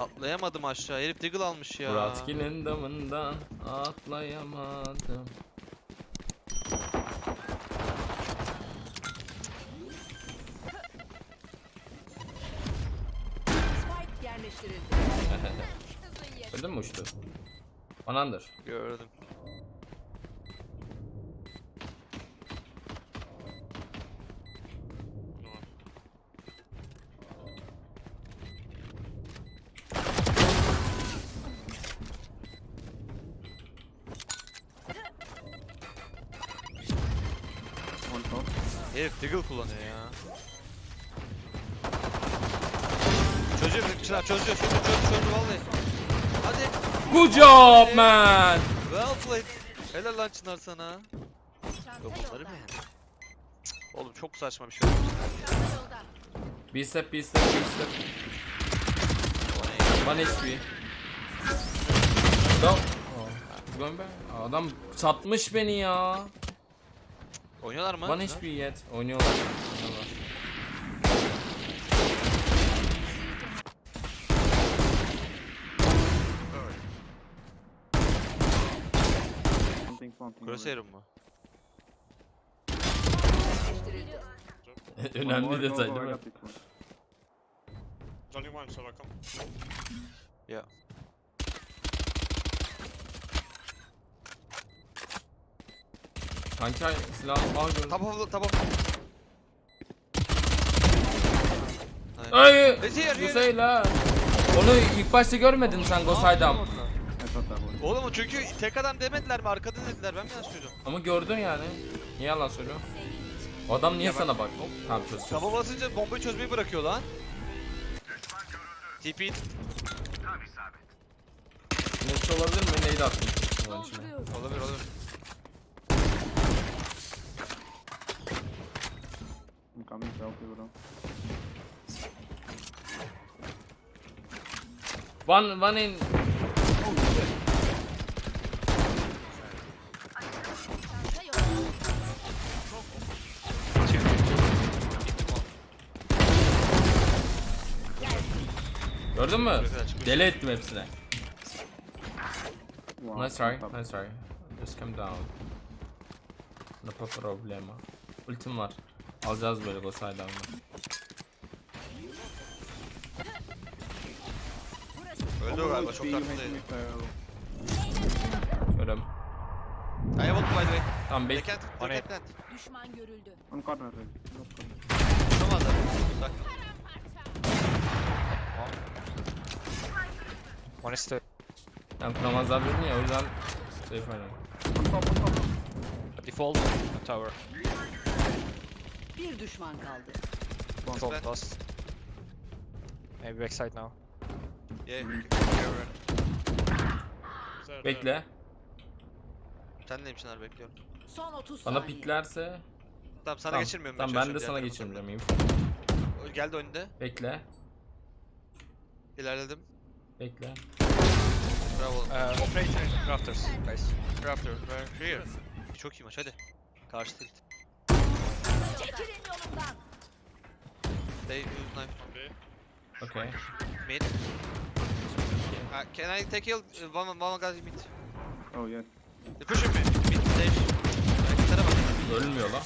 Atlayamadım aşağı. Herif Deagle almış ya. Muratkin'in damından atlayamadım. Gördün mü uçtu? Anandır. Gördüm. Kullanıyor ya. Çözüyor Çınar çözüyor çözüyor çözüyor çözüyor vallahi. Hadi. Good job man. Well played. Helal lan Çınar sana. Yok bunları mı? Cık, Oğlum çok saçma bir şey bir step bir step. One HP. Oh. Back. Adam satmış beni ya. Oynuyorlar mı? One? HP yet. Oynuyorlar. Oynuyorlar. Crosshair'ım mı? Önemli detay değil mi? Only one, so I come. Ya. Kanki ay- silah al gördüm. Top of top of. Ay! Is here. şey la. Onu ilk başta görmedin sen Gosaydam. Oğlum o çünkü tek adam demediler mi? Arkada dediler. Ben mi yanlış duydum? Ama gördün yani. Niye yalan söylüyor? O adam niye Ya sana bak? Tamam çöz çöz. Taba basınca bombayı çözmeyi bırakıyor lan. TP. Neyse olabilir mi? Neydi attın? Olabilir olabilir. I'm coming to help you, bro. One, one in. Gördün mü? Deli ettim hepsine. Wow. Nice try, nice try. Just come down. No problema. Ultim var. Alacağız böyle Gosaydam'ı. Öldü o galiba çok Pharaoh. Görüm. I have by the way. Tamam They bek. can't. They can't plant. Düşman görüldü. On corner. Tutamadı. Bak. One is Ben kuramazlar dedin ya o yüzden safe top. default tower. Bir düşman kaldı. One Ben- Default lost. Maybe backside now. Yeah. There, Bekle. Sen neyim Çınar bekliyorum. Son 30 Bana saniye. piklerse Tamam sana tamam, geçirmiyorum tamam ben de sana taraftan. info. O Geldi önünde. Bekle. İlerledim. Bekle. Bravo. Uh, operator rafters, guys. Crafter. we're Here. Çok iyi maç hadi. Karşı tilt. Çekilin yolumdan. They use knife. B. Okay. Mid. Uh, can I take heal? Uh, one, one guy mid. Oh, yes. They pushing me. Mid stage. Hareketlere bak. Ölmüyor la.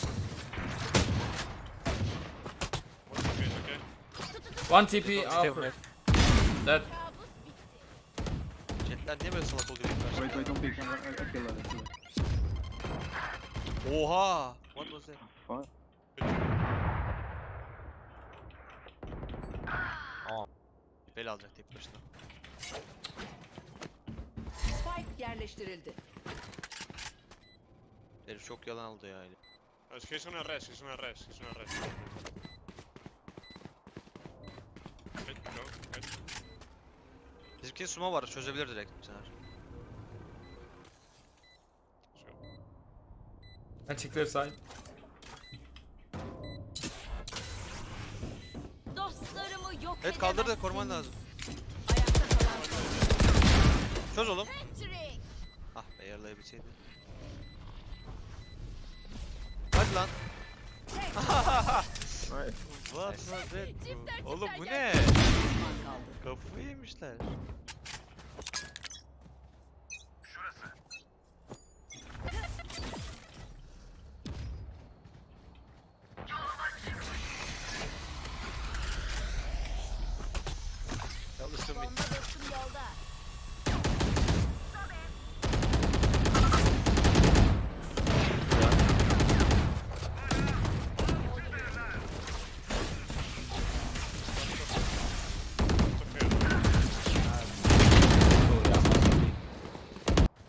One TP okay. Upper. Dead. Jetler niye böyle salak oluyor Wait, wait, don't peek. I, I, I kill her. Oha! What was that? What? Bel alacak tek başına. Spike yerleştirildi. Herif çok yalan oldu ya. Uh, he's gonna res, he's gonna res, he's gonna res. Mid, go, mid. Bizimkinin sumo var çözebilir direkt Caner. Ben their side. Evet kaldır da koruman lazım. Ayakta kalan son. Çöz oğlum. Ah be yaralayabilseydi. Hadi lan. What was bu? Oğlum bu ne? Kafayı yemişler.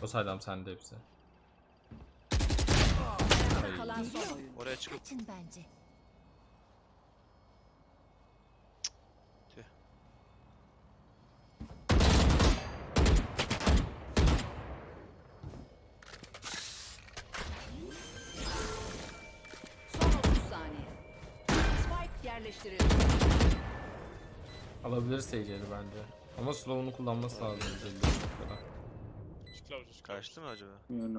O saydam sende hepsi. Ayakta kalan son oyun. Oraya çıkıp Kaçın bence. Son 30 saniye. Spike yerleştirildi. Alabilir seyircileri bence. Ama slow'unu kullanması lazım. belli bir noktada. Close, kaçtı mı acaba? Düşman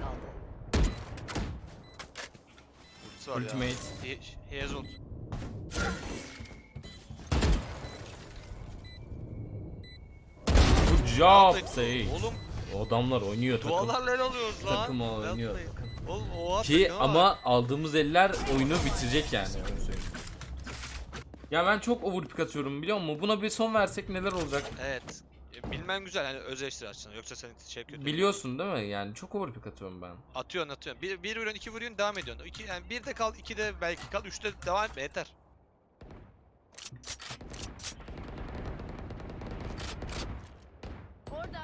kaldı. Ultisi var Ultimate. ya. He, he has ult. Good job Sage. Oğlum O adamlar oynuyor takım. dualarla el alıyoruz lan. Takım oynuyor takım. Oğlum o Ki ama aldığımız eller oyunu bitirecek yani öyle söyleyeyim. Ya ben çok overpick atıyorum biliyor musun? Buna bir son versek neler olacak? Evet. E, Bilmen güzel hani öz eleştiri açısından. Yoksa senin şey kötü. Biliyorsun değil mi? Yani çok overpick atıyorum ben. Atıyorsun atıyorsun. Bir, bir vuruyorsun, iki vuruyorsun, devam ediyorsun. İki, yani bir de kal, iki de belki kal, üçte devam etme yeter. Orada.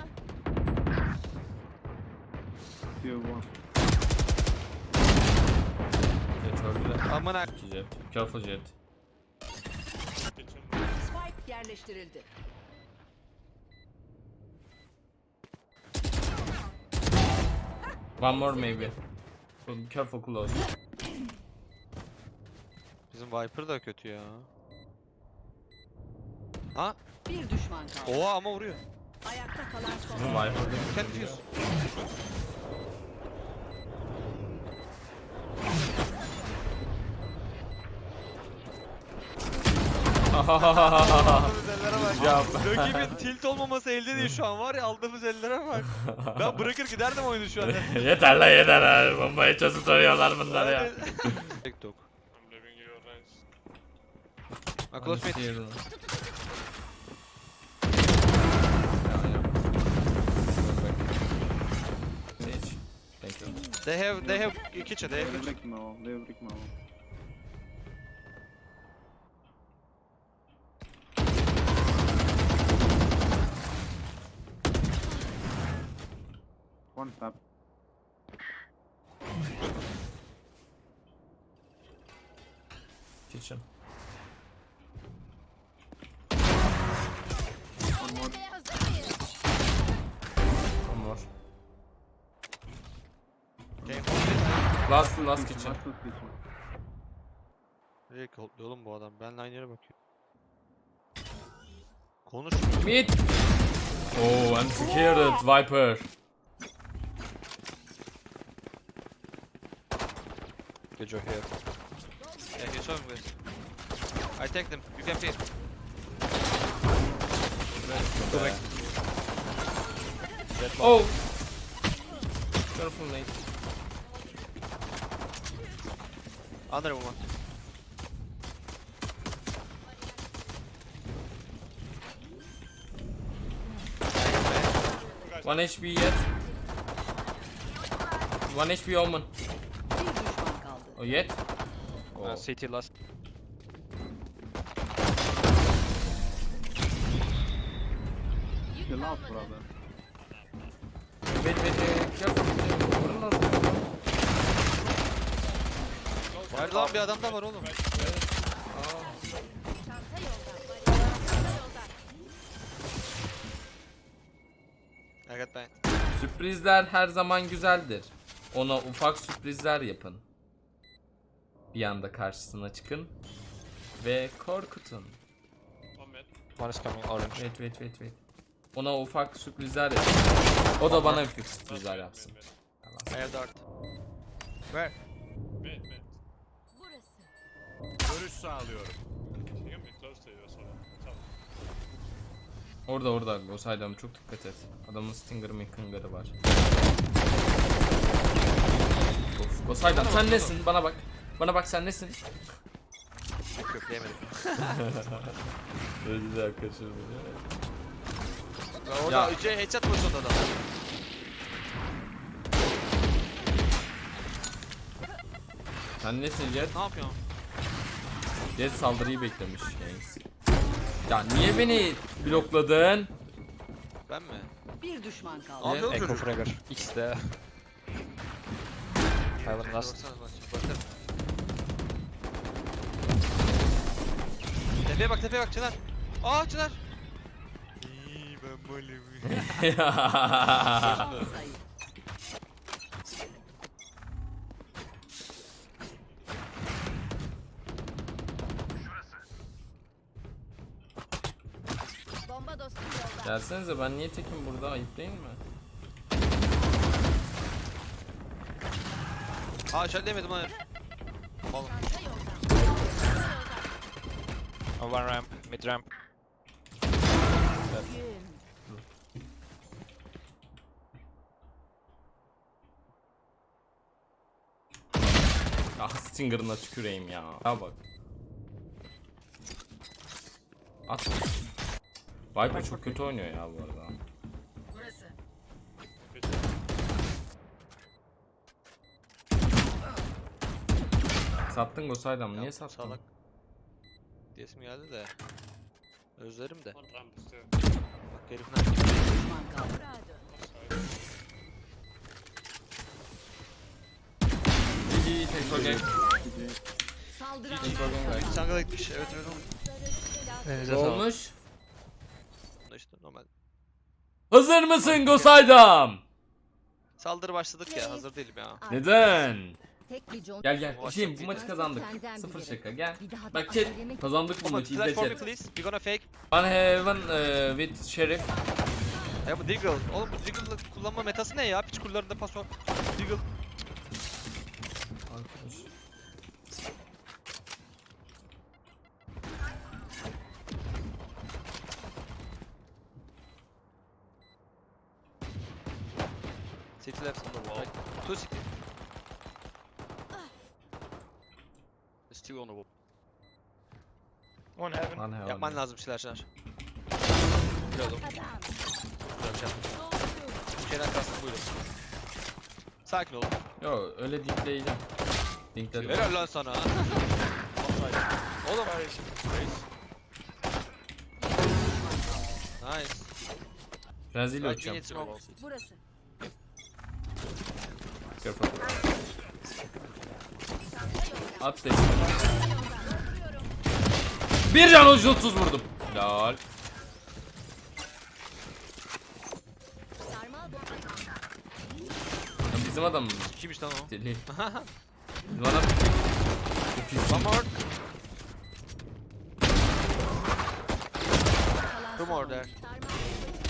Tier 1. Jet öldü. Aman ha. İki jet. Careful jet. Yerleştirildi. One more maybe. Careful close. Bizim Viper da kötü ya. Ha? Bir düşman kaldı. Oha ama vuruyor. Ayakta kalan son Bizim. Viper'da Can defuse. Aldığımız ellere bak. Ya. Rakibin tilt olmaması elde değil şu an var ya aldığımız ellere bak. Ben bırakır giderdim oyunu şu an. yeter lan yeter lan. Bombayı çözüp soruyorlar bunlar ya. TikTok. My close mate. Thank you. They have they have kitchen. They They have kitchen. They have Rick Mall. One tap. Kitchen. One more. One more. Game for Last last kitchen. Last kitchen. Nereye kolluyor oğlum bu adam? Benle aynı yere bakıyor. Konuş. Mid. Oh, I'm scared, Viper. Good job here. Yeah, saw him guys. I take them. You can feed. Go back. Oh. Careful, Nate. Under woman. One HP yet. One HP Omen. Oh, yet? Uh, Oh. CT last. Chill out, brother. Wait, wait, wait. Careful. Vurun lan. Nerede lan bir adam da var oğlum. Çanta yolda. Çanta yolda. I got mine. Sürprizler her zaman güzeldir. Ona ufak sürprizler yapın. Bir anda karşısına çıkın ve korkutun. One is coming orange. Wait, wait, wait, wait. Ona ufak sürprizler yapın. O da bana ufak sürprizler yapsın. I have dart. Where? Mid, mid. Burası. Görüş sağlıyorum. Close to you? Top. Orada orada Gosaydam çok dikkat et. Adamın Stinger Mikinger'ı var. Of Gosaydam sen nesin? Bana bak. Bana bak sen nesin? Yok yok yemedim. Öyle güzel kaçırdı Orada Ya. ya. headshot pozisyonda adam. Sen nesin Jet? Ne yapıyorsun? Jet saldırıyı beklemiş. Yanks. Ya niye beni blokladın? Ben mi? Bir düşman kaldı. Yapıyorsun Echo? Fragger. X de. Last. Baksana baksana. Tepeye bak tepeye bak Çınar. Aa Çınar. İyi ben sayı. Bomba dostum yolda. Gelsenize ben niye tekim burada ayıp değil mi? Aa işaretleyemedim hayır. Oğlum. Oh, one ramp. Mid ramp. Ah Stinger'ına tüküreyim ya. Ya bak. At. Viper çok kötü oynuyor ya bu arada. Sattın Gosaydam niye sattın? Salak. Diyesim geldi de. Özlerim de. İs there. Bak herif nerede? Düşman kaldı. Saldıranlar. Sangala gitmiş. Evet öyle olmuş. Elinize Ne olmuş? İşte normal. Hazır mısın Gosaydam? Saldırı başladık ya hazır değilim ya. Neden? Tek bir John. Gel gel. Şey, bu maçı kazandık. Sıfır şaka gel. Bak chat kazandık bu maçı izle chat. please. We gonna fake. One heaven uh, with sheriff. Ya bu Deagle. Oğlum bu Deagle'ı kullanma metası ne ya? Piç kullarında pas var. Deagle. Arkadaş. City left on the wall. Two city. Two on the wall. One heaven. One heaven. Yapman lazım bir şeyler Çınar. Biliyordum. Güzel bir şey yaptın. Bu şeyden kastım buydu. Sakin ol. Yo öyle dinkleyeceğim. Dinkledim. Helal lan sana. Oğlum. Nice. Brezilya uçacağım. Burası. Careful. Dedi. Bir can ucu 30 vurdum. Lol. Sarmal bomba. Lan Bizim adam mı? Kimmiş lan o? Deli. İyi. One more. Two more there. Sarmal bomba.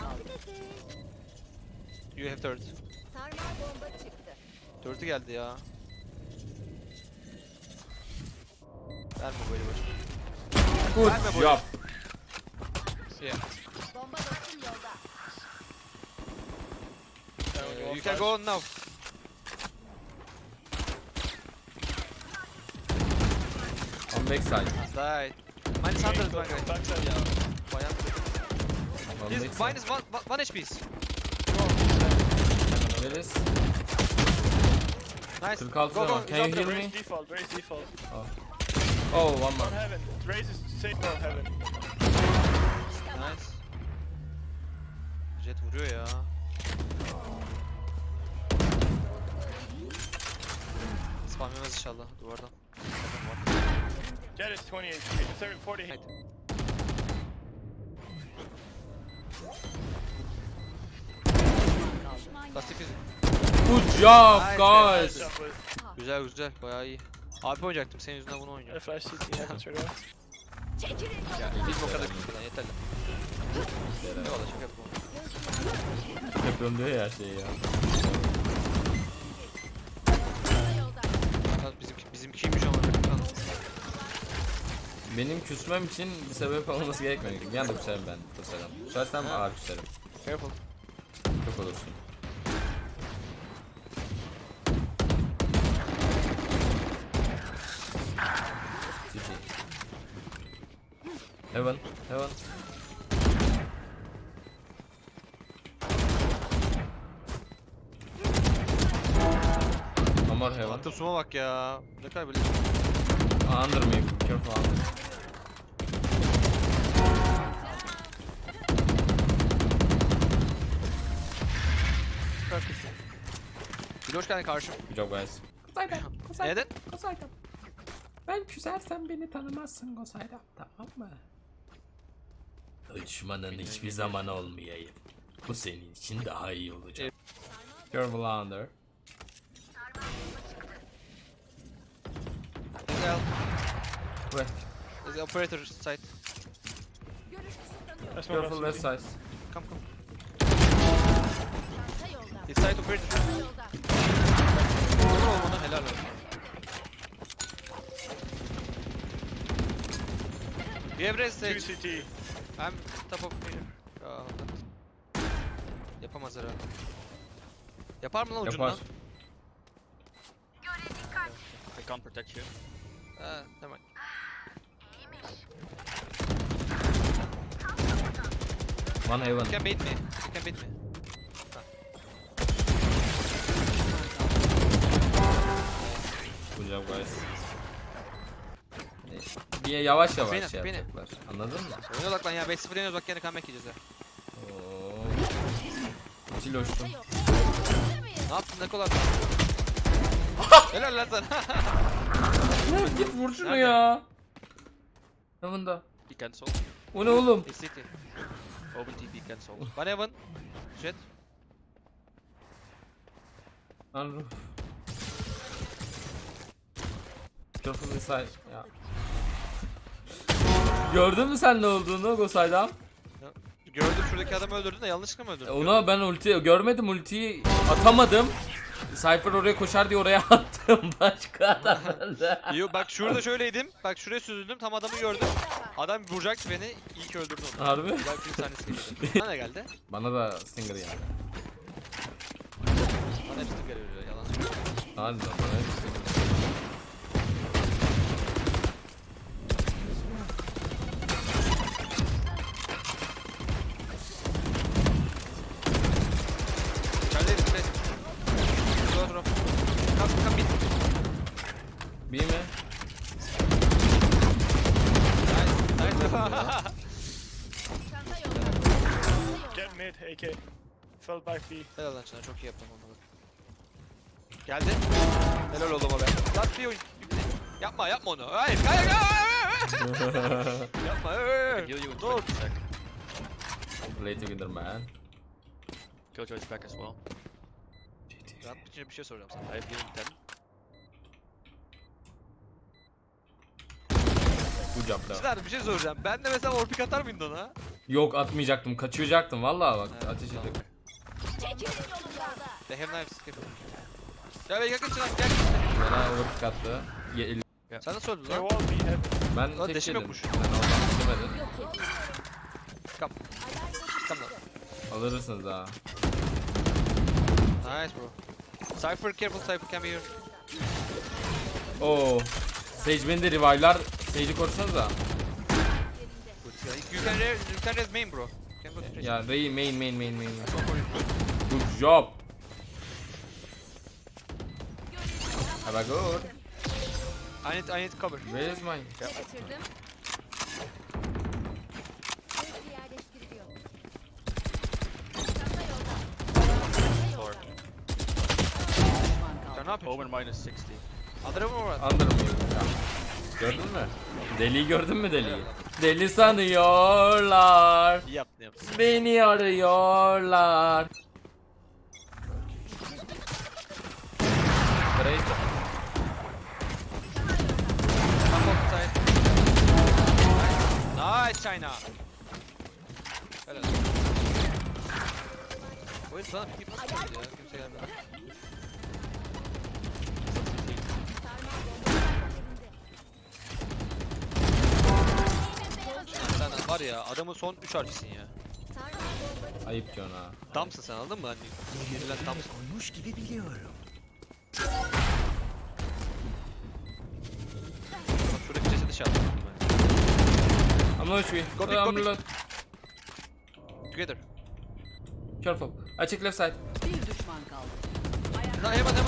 kaldı. You have third. Sarmal bomba çıktı. Dördü geldi ya. Verme böyle boş. Good Verme boyu. job. Yeah. Bomba dostum yolda. Uh, you can go now. On backside. Die. Minus 100 my guy. Backside. Ya. Bayan. On He's backside. minus one, one- one HP's. Where is? Nice. 46 Go, go. zaman. he's Can you up there. heal me? default, very default. Oh one more. heaven. Raise is safe on heaven. Nice. Jet vuruyor ya. Spam yemez inşallah duvardan. Jet is 20 HP. Sorry, 40 Haydi. Lastik yüzü. Good job guys. Güzel güzel bayağı iyi. AP oynayacaktım senin yüzünden bunu oynuyorum. Flash CT yakın şöyle. Ya biz o kadar küçük lan yeterli. Eyvallah şaka yapma. Yapıyorum diyor ya her şeyi ya. Lan Bizim, bizimkiymiş ama benim küsmem için bir sebep olması gerekmedi. Bir anda küserim ben. Küserim. Küsersem ağır küserim. Careful. Çok olursun. Heaven, heaven. Amor heaven. Attım suma bak ya. Ne böyle. Under me, careful under. Bir hoş geldin karşım. Good job guys. Neden? Gosaydam. Ben küsersem beni tanımazsın Gosaydam. Tamam mı? Düşmanın hiçbir zaman olmayayım. Bu senin için daha iyi olacak. Careful under. Gel. Wait. The operator my Careful left side. Come come. This site operator. Olur olmadan helal olsun. We have raised Two. CT. I'm top of here. Aa, Yapamaz herhalde. Yapar mı lan ucundan? Yapar. I can't protect you. Ha, hemen. One heaven. You can bait me. You can bait me. Good job guys. Bir yavaş yavaş Beni, şey beni. yapacaklar. Anladın mı? Oyuna odaklan ya. 5-0 yeniyoruz bak yine comeback yiyeceğiz ya. Oo. Mıyız? Ne yaptın ne kolay. helal lan sana. Ya git vur şunu Nerede? ya. Heaven'da. Be cancel. O ne oğlum? It's city. Open TP cancel. One heaven. Jet. Tanrım. Careful inside. Ya. Gördün mü sen ne olduğunu Gosay'dan? Gördüm şuradaki adamı öldürdün de yanlışlıkla mı öldürdün? Ona ben ulti görmedim ultiyi atamadım. Cypher oraya koşar diye oraya attım başka adam öldü. Yo bak şurada şöyleydim. Bak şuraya süzüldüm tam adamı gördüm. Adam vuracaktı beni. İyi ki öldürdü onu. Harbi? Güzel film sahnesi geliyordu. Bana ne geldi? Bana da Stinger yani. Bana hepsi geliyor yalan söylüyorum. Harbiden bana hep Stinger. Fell back B. Helal lan Çınar çok iyi yaptın onları. Geldi. Helal oldu ama be. Lan bir oyun. Yapma yapma onu. Hayır hayır hayır. yapma. Hayır. Dur. 20 sec. Play together man. Killjoy's back as well. Ben bir şey soracağım sana. I have healing 10. Good job bro. Çınar bir şey soracağım. Ben de mesela orpik atar mıydın ona? Yok atmayacaktım kaçıracaktım vallahi bak Evet, ateş tamam. edip. Çekilin yolumdan. They have knives. Careful. Gel be yakın Çınar gel. Bana overpick attı. Ye- el- Sen nasıl öldün They're lan? all B heaven. Ben Lan tek deşim yedim. yokmuş. Ben oradan yemedim. Yok edin. Come. Lan. Alırsınız ha. Nice bro. Cypher careful Cypher can be here. Oo. Sage beni de revive'lar. Sage'i korusanıza. You can res, you can res main bro. You can go to. Ya Ray main main main main. Good job. Have a good. I need, I need cover. Where is mine? Kaçırdım. Hızlı yerleştiriliyor. Çanta yolda. Çanta yolda. Sen ne yapıyorsun? Omen minus 60. Adırı mı var? Under mı? Ya. Gördün mü? Deliği gördün mü deliği? Deli sanıyorlar. İyi yaptın yaptın. Beni arıyorlar. Great. Come on side. Nice China. Helal. Oyun sana bir geldi ya? Kimse gelmedi. Bomba yerinde. ya. Adamın son 3 harcısın ya. Ayıp diyorsun ha. Damsın sen anladın mı? Hani yenilen damsın. Koymuş gibi biliyorum. Şuradaki cesedi şey ben. I'm low HP. Go big, go I'm big. low. Together. Careful. I check left side. Bir düşman kaldı. Lan hemen hemen.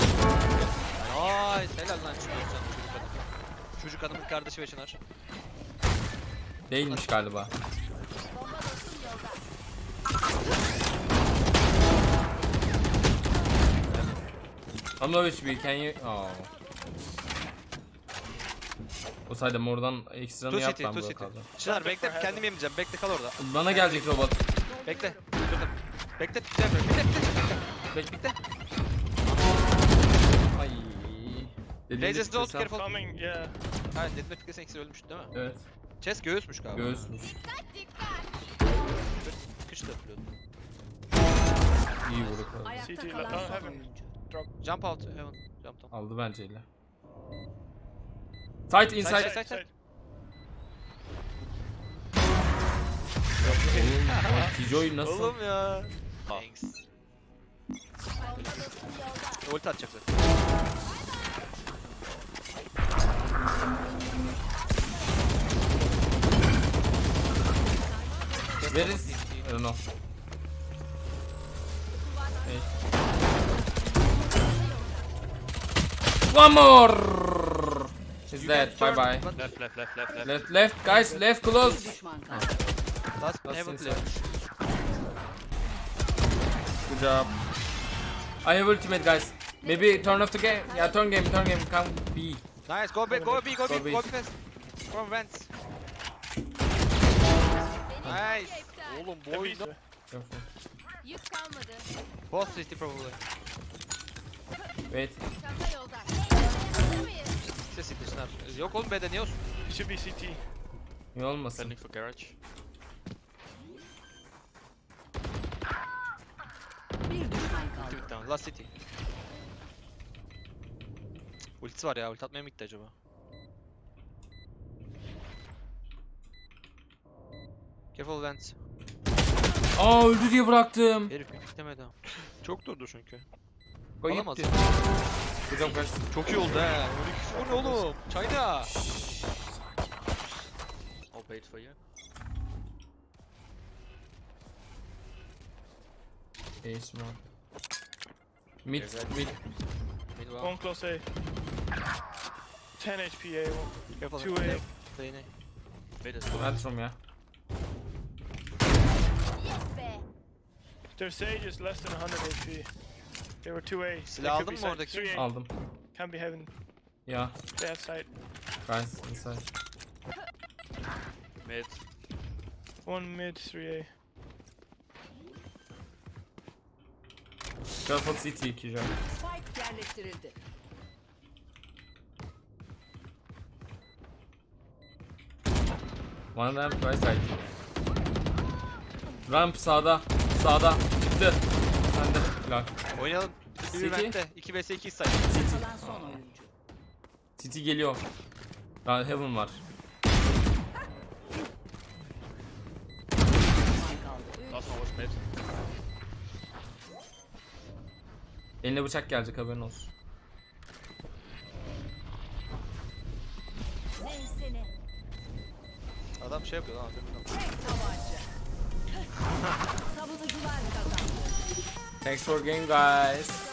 Ay helal lan çıkıyor sen çocuk adam. Çocuk adamın kardeşi ve Çınar. Değilmiş galiba. I'm low HP. Can you? Oh. O sayede oradan ekstranı Two yap city, ben two burada city. kaldım. Çınar bekle kendim yemeyeceğim. Bekle kal orada. Bana gelecek robot. Bekle. Durdum. Bekle. Bekle. Bekle. Bekle. Bek Bekle. Ay. Dediğinde Lasers don't tıklasam- careful. Coming, yeah. Ha dediğinde tıklasın ikisi ölmüştü değil mi? Evet. Chess göğüsmüş galiba. Göğüsmüş. Kış da yapıyordu. İyi vuruk aldı. Ayakta CT, kalan lan, son heaven. oyuncu. Jump out. Heaven. Jump down. Aldı bence ile. Side inside. Side, Side, side. Kijoy nasıl? Oğlum ya. Thanks. Ulti atacak zaten. Where is? I don't know. Hey. One more. Is dead. Bye bye. Left, left, left, left, left. Left, left, guys, left close. kaldı. Last inside. player. Good job. I have ultimate, guys. Maybe turn off the game. Yeah, turn game, turn game. Come B. Nice. Go B. Go B. Go Go B. B. Go B fast. From vents. Nice. Oğlum Careful. Yük kalmadı. boss city probably. Wait. City Çınar. Yok oğlum B'de niye olsun? It should be CT. İyi olmasın. Standing for garage. Bir düşman kaldı. Ulti tamam. Last city. Ultisi var ya. Ulti atmaya mı gitti acaba? Careful vents. Aa öldü diye bıraktım. Herif bir piklemedi ha. Çok durdu çünkü. Alamaz. gitti. Good job, guys. Çok iyi oldu he. O ne oğlum? China. I'll bait for you. Ace man. Mid, There's that. mid. Beni One close A. 10 HP A. One. Careful. Two A. Playing A. Bait is good. Antrum ya. Yes be. Their Sage is less than 100 HP. They were 2 A. Silah aldın mı oradaki? 3 A. Aldım. Can be heaven. Ya. Have sight. Guys, inside. Mid. One mid, 3 A. Careful CT Kijo. Spike yerleştirildi. One ramp, right side. Ramp sağda. Sağda. Çıktı. Sende. Lak. Oynayalım. Bir City. vent'te. 2 vs 2 say. Kalan son oyuncu. CT geliyor. Daha Heaven var. Düşman kaldı. One was mid. Eline bıçak gelecek haberin olsun. Neyse ne. Adam şey yapıyor lan. haberin yok. Tek tabanca. Savunucular kazandı. Thanks for game, guys.